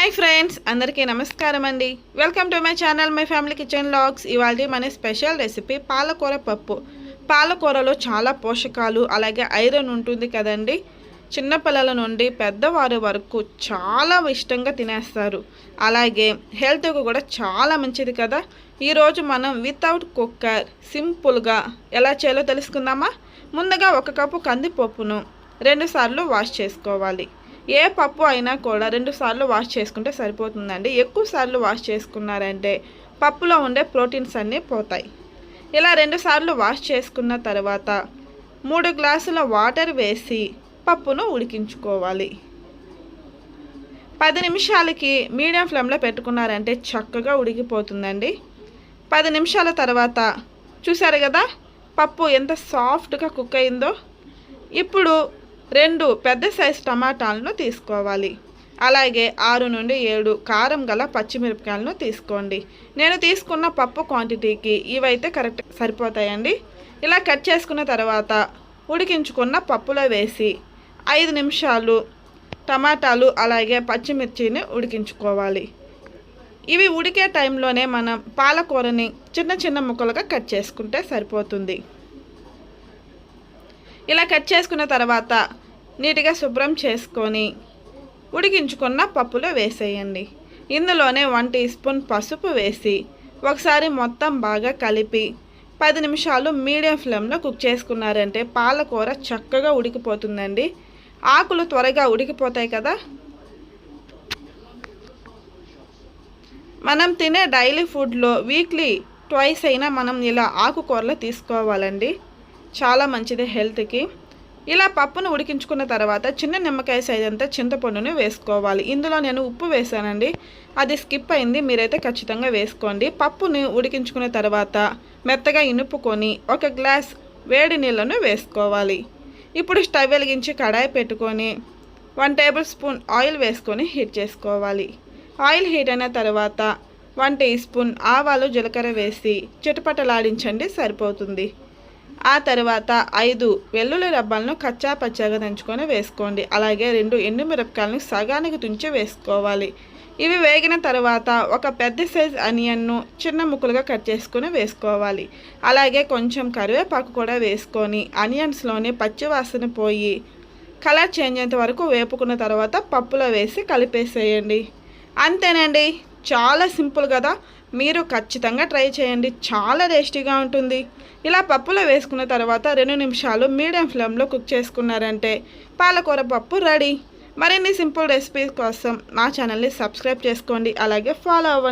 Hi friends అందరికీ నమస్కారం అండి. Welcome to my channel my family kitchen logs ఇవాళ మన స్పెషల్ రెసిపీ పాలకూర పప్పు. పాలకూరలో చాలా పోషకాలు అలాగే ఐరన్ ఉంటుంది కదండి. చిన్నపిల్లల నుండి పెద్దవారి వరకు చాలా ఇష్టంగా తినేస్తారు. అలాగే హెల్త్కు కూడా చాలా మంచిది కదా. ఈరోజు మనం వితౌట్ కుక్కర్ సింపుల్గా ఎలా చేయాలో తెలుసుకుందామా? ముందుగా ఒక కప్పు కందిపప్పును రెండుసార్లు వాష్ చేసుకోవాలి. ఏ పప్పు అయినా కూడా రెండు సార్లు వాష్ చేసుకుంటే సరిపోతుందండి. ఎక్కువ సార్లు వాష్ చేసుకున్నారంటే పప్పులో ఉండే ప్రోటీన్స్ అన్నీ పోతాయి. ఇలా రెండు సార్లు వాష్ చేసుకున్న తర్వాత మూడు గ్లాసుల వాటర్ వేసి పప్పును ఉడికించుకోవాలి. పది నిమిషాలకి మీడియం ఫ్లేమ్లో పెట్టుకున్నారంటే చక్కగా ఉడికిపోతుందండి. పది నిమిషాల తర్వాత చూసారు కదా పప్పు ఎంత సాఫ్ట్గా కుక్ అయిందో. ఇప్పుడు రెండు పెద్ద సైజు టమాటాలను తీసుకోవాలి. అలాగే ఆరు నుండి ఏడు కారం గల పచ్చిమిరపకాయలను తీసుకోండి. నేను తీసుకున్న పప్పు క్వాంటిటీకి ఇవైతే కరెక్ట్ సరిపోతాయండి. ఇలా కట్ చేసుకున్న తర్వాత ఉడికించుకున్న పప్పులో వేసి ఐదు నిమిషాలు టమాటాలు అలాగే పచ్చిమిర్చిని ఉడికించుకోవాలి. ఇవి ఉడికే టైంలోనే మనం పాలకూరని చిన్న చిన్న ముక్కలుగా కట్ చేసుకుంటే సరిపోతుంది. ఇలా కట్ చేసుకున్న తర్వాత నీట్గా శుభ్రం చేసుకొని ఉడికించుకున్న పప్పులో వేసేయండి. ఇందులోనే వన్ టీ స్పూన్ పసుపు వేసి ఒకసారి మొత్తం బాగా కలిపి పది నిమిషాలు మీడియం ఫ్లేమ్లో కుక్ చేసుకున్నారంటే పాలకూర చక్కగా ఉడికిపోతుందండి. ఆకులు త్వరగా ఉడికిపోతాయి కదా. మనం తినే డైలీ ఫుడ్లో వీక్లీ ట్వైస్ అయినా మనం ఇలా ఆకుకూరలు తీసుకోవాలండి. చాలా మంచిది హెల్త్కి. ఇలా పప్పును ఉడికించుకున్న తర్వాత చిన్న నిమ్మకాయ సైజ్ అంతా చింతపండును వేసుకోవాలి. ఇందులో నేను ఉప్పు వేసానండి. అది స్కిప్ అయింది. మీరైతే ఖచ్చితంగా వేసుకోండి. పప్పుని ఉడికించుకున్న తర్వాత మెత్తగా ఇనుపుకొని ఒక గ్లాస్ వేడి నీళ్ళను వేసుకోవాలి. ఇప్పుడు స్టవ్ వెలిగించి కడాయి పెట్టుకొని వన్ టేబుల్ స్పూన్ ఆయిల్ వేసుకొని హీట్ చేసుకోవాలి. ఆయిల్ హీట్ అయిన తర్వాత వన్ టీ స్పూన్ ఆవాలు జీలకర్ర వేసి చిటపటలాడించండి సరిపోతుంది. ఆ తర్వాత ఐదు వెల్లుల్లి రబ్బాలను కచ్చా పచ్చాగా దంచుకొని వేసుకోండి. అలాగే రెండు ఎండుమిరపకాయలను సగానికి తుంచి వేసుకోవాలి. ఇవి వేగిన తర్వాత ఒక పెద్ద సైజ్ అనియన్ను చిన్న ముక్కలుగా కట్ చేసుకొని వేసుకోవాలి. అలాగే కొంచెం కరివేపాకు కూడా వేసుకొని అనియన్స్లోని పచ్చివాసన పోయి కలర్ చేంజ్ అయ్యేంత వరకు వేపుకున్న తర్వాత పప్పులో వేసి కలిపేసేయండి. అంతేనండి. చాలా సింపుల్ కదా. మీరు ఖచ్చితంగా ట్రై చేయండి. చాలా టేస్టీగా ఉంటుంది. ఇలా పప్పులో వేసుకున్న తర్వాత రెండు నిమిషాలు మీడియం ఫ్లేమ్లో కుక్ చేసుకున్నారంటే పాలకూర పప్పు రెడీ. మరిన్ని సింపుల్ రెసిపీస్ కోసం మా ఛానల్ని సబ్స్క్రైబ్ చేసుకోండి. అలాగే ఫాలో అవ్వండి.